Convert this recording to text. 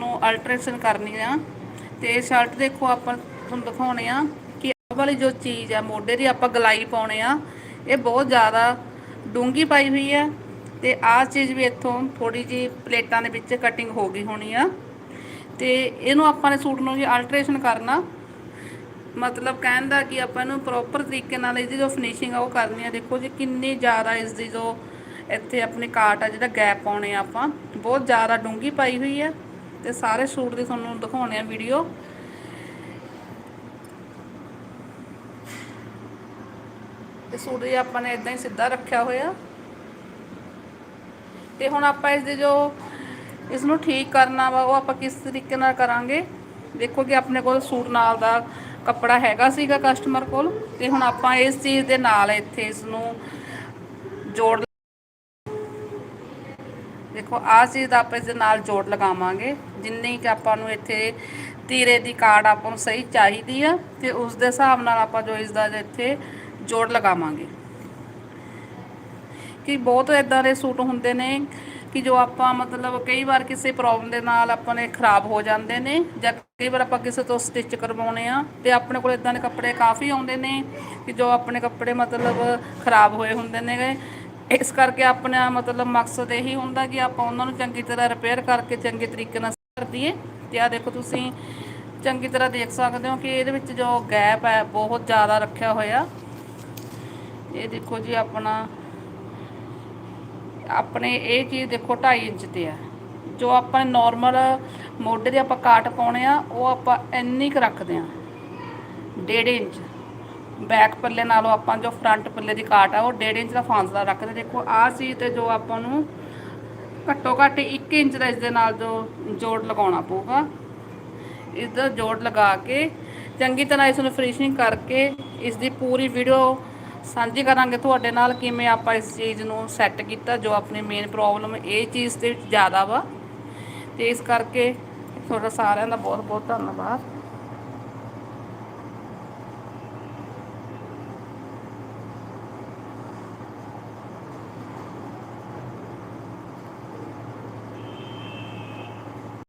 ਤੁਹਾਨੂੰ ਅਲਟਰੇਸ਼ਨ ਕਰਨੀ ਆ। ਤੇ ਸ਼ਰਟ ਦੇਖੋ ਆਪਾਂ ਤੁਹਾਨੂੰ ਦਿਖਾਉਣੇ ਆ ਕਿ ਆਹ ਵਾਲੀ ਜੋ ਚੀਜ਼ ਆ, ਮੋਢੇ ਦੀ ਆਪਾਂ ਗਲਾਈ ਪਾਉਣੇ ਆ, ਇਹ ਬਹੁਤ ਜ਼ਿਆਦਾ ਡੂੰਗੀ ਪਾਈ ਹੋਈ ਆ। ਤੇ ਆਹ ਚੀਜ਼ ਵੀ ਇੱਥੋਂ ਥੋੜੀ ਜੀ ਪਲੇਟਾਂ ਦੇ ਵਿੱਚ ਕਟਿੰਗ ਹੋ ਗਈ ਹੋਣੀ ਆ। ਤੇ ਇਹਨੂੰ ਆਪਾਂ ਨੇ ਸੂਟ ਨੂੰ ਜੀ ਅਲਟਰੇਸ਼ਨ ਕਰਨਾ। ਮਤਲਬ ਕਹਿਣ ਦਾ ਕਿ ਆਪਾਂ ਇਹਨੂੰ ਪ੍ਰੋਪਰ ਤਰੀਕੇ ਨਾਲ ਇਹਦੀ ਜੋ ਫਿਨਿਸ਼ਿੰਗ ਆ, ਉਹ ਕਰਨੀ ਆ। ਦੇਖੋ ਜੀ ਕਿੰਨੀ ਜ਼ਿਆਦਾ ਇਸ ਦੀ ਜੋ ਇੱਥੇ ਆਪਣੇ ਕਾਟ ਆ, ਜਿਹੜਾ ਗੈਪ ਪਾਉਣੇ ਆ ਆਪਾਂ, ਬਹੁਤ ਜ਼ਿਆਦਾ ਡੂੰਗੀ ਪਾਈ ਹੋਈ ਆ। ਤੇ ਸਾਰੇ ਸੂਟ ਦੀ ਤੁਹਾਨੂੰ ਦਿਖਾਉਣੇ ਆ ਵੀਡੀਓ। ਤੇ ਸੂਟ ਜੀ ਆਪਾਂ ਨੇ ਇਦਾਂ ਹੀ ਸਿੱਧਾ ਰੱਖਿਆ ਹੋਇਆ। ਤੇ ਹੁਣ ਆਪਾਂ ਇਸ ਦੇ ਜੋ ਇਸ ਨੂੰ ਠੀਕ ਕਰਨਾ ਵਾ, ਉਹ ਆਪਾਂ ਕਿਸ ਤਰੀਕੇ ਨਾਲ ਕਰਾਂਗੇ? ਦੇਖੋ ਕਿ ਆਪਣੇ ਕੋਲ ਸੂਟ ਨਾਲ ਦਾ ਕੱਪੜਾ ਹੈਗਾ ਸੀਗਾ ਕਸਟਮਰ ਕੋਲ। ਤੇ ਹੁਣ ਆਪਾਂ ਇਸ ਚੀਜ਼ ਦੇ ਨਾਲ ਇੱਥੇ ਇਸ ਨੂੰ ਜੋੜ ਦੇਖੋ, ਆਹ ਚੀਜ਼ ਦਾ ਆਪਾਂ ਇਸ ਦੇ ਨਾਲ ਜੋੜ ਲਗਾਵਾਂਗੇ। ਜਿੰਨੀ ਕਿ ਆਪਾਂ ਨੂੰ ਇੱਥੇ ਤੀਰੇ ਦੀ ਕਾਰਡ ਆਪਾਂ ਨੂੰ ਸਹੀ ਚਾਹੀਦੀ ਆ, ਤੇ ਉਸ ਦੇ ਹਿਸਾਬ ਨਾਲ ਆਪਾਂ ਜੋ ਇਸ ਦਾ ਇੱਥੇ ਜੋੜ ਲਗਾਵਾਂਗੇ। ਕਿ ਬਹੁਤ ਇਦਾਂ ਦੇ ਸੂਟ ਹੁੰਦੇ ਨੇ ਕਿ ਜੋ ਆਪਾਂ ਮਤਲਬ ਕਈ ਵਾਰ ਕਿਸੇ ਪ੍ਰੋਬਲਮ ਦੇ ਨਾਲ ਆਪਾਂ ਨੇ ਖਰਾਬ ਹੋ ਜਾਂਦੇ ਨੇ ਜਾਂ ਕਈ ਵਾਰ ਆਪਾਂ ਕਿਸੇ ਤੋਂ ਸਟਿਚ ਕਰਵਾਉਣੇ ਆ ਤੇ ਆਪਣੇ ਕੋਲ ਇਦਾਂ ਦੇ ਕੱਪੜੇ ਕਾਫੀ ਆਉਂਦੇ ਨੇ ਕਿ ਜੋ ਆਪਣੇ ਕੱਪੜੇ ਮਤਲਬ ਖਰਾਬ ਹੋਏ ਹੁੰਦੇ ਨੇਗੇ। ਇਸ ਕਰਕੇ ਆਪਣਾ ਮਤਲਬ ਮਕਸਦ ਇਹੀ ਹੁੰਦਾ ਕਿ ਆਪਾਂ ਉਹਨਾਂ ਨੂੰ ਚੰਗੀ ਤਰ੍ਹਾਂ ਰਿਪੇਅਰ ਕਰਕੇ ਚੰਗੇ ਤਰੀਕੇ ਨਾਲ ਕਰ ਦਈਏ। ਤੇ ਆ ਦੇਖੋ ਤੁਸੀਂ ਚੰਗੀ ਤਰ੍ਹਾਂ ਦੇਖ ਸਕਦੇ ਹੋ ਕਿ ਇਹਦੇ ਵਿੱਚ ਜੋ ਗੈਪ ਹੈ ਬਹੁਤ ਜ਼ਿਆਦਾ ਰੱਖਿਆ ਹੋਇਆ। ਇਹ ਦੇਖੋ ਜੀ ਆਪਣਾ, ਆਪਣੇ ਇਹ ਚੀਜ਼ ਦੇਖੋ 2.5 ਇੰਚ ਤੇ ਆ ਜੋ ਆਪਾਂ ਨਾਰਮਲ ਮੋਢੇ ਦੇ ਆਪਾਂ ਕਾਟ ਪਾਉਣੇ ਆ, ਉਹ ਆਪਾਂ ਇੰਨੀ ਕੁ ਰੱਖਦੇ ਆ। 1.5 ਇੰਚ। ਬੈਕ ਪੱਲੇ ਨਾਲੋਂ ਆਪਾਂ ਜੋ ਫਰੰਟ ਪੱਲੇ ਦੀ ਕਾਟ ਆ, ਉਹ 1.5 ਇੰਚ ਦਾ ਫਾਸਲਾ ਰੱਖਦੇ। ਦੇਖੋ, ਆਹ ਚੀਜ਼ ਤੇ ਜੋ ਆਪਾਂ ਨੂੰ ਘੱਟੋ ਘੱਟ 1 ਇੰਚ ਦਾ ਇਸ ਦੇ ਨਾਲ ਜੋ ਜੋੜ ਲਗਾਉਣਾ ਪਊਗਾ। ਇਸ ਦਾ ਜੋੜ ਲਗਾ ਕੇ, ਚੰਗੀ ਤਰ੍ਹਾਂ ਇਸ ਨੂੰ ਫਿਨਿਸ਼ਿੰਗ ਕਰਕੇ ਇਸ ਦੀ ਪੂਰੀ ਵੀਡੀਓ ਸਾਂਝੀ ਕਰਾਂਗੇ ਤੁਹਾਡੇ ਨਾਲ ਕਿਵੇਂ ਆਪਾਂ ਇਸ ਚੀਜ਼ ਨੂੰ ਸੈੱਟ ਕੀਤਾ, ਜੋ ਆਪਣੀ ਮੇਨ ਪ੍ਰੋਬਲਮ ਇਹ ਚੀਜ਼ 'ਤੇ ਜ਼ਿਆਦਾ ਵਾ। ਤੇ ਇਸ ਕਰਕੇ ਤੁਹਾਡਾ ਸਾਰਿਆਂ ਦਾ ਬਹੁਤ ਬਹੁਤ ਧੰਨਵਾਦ।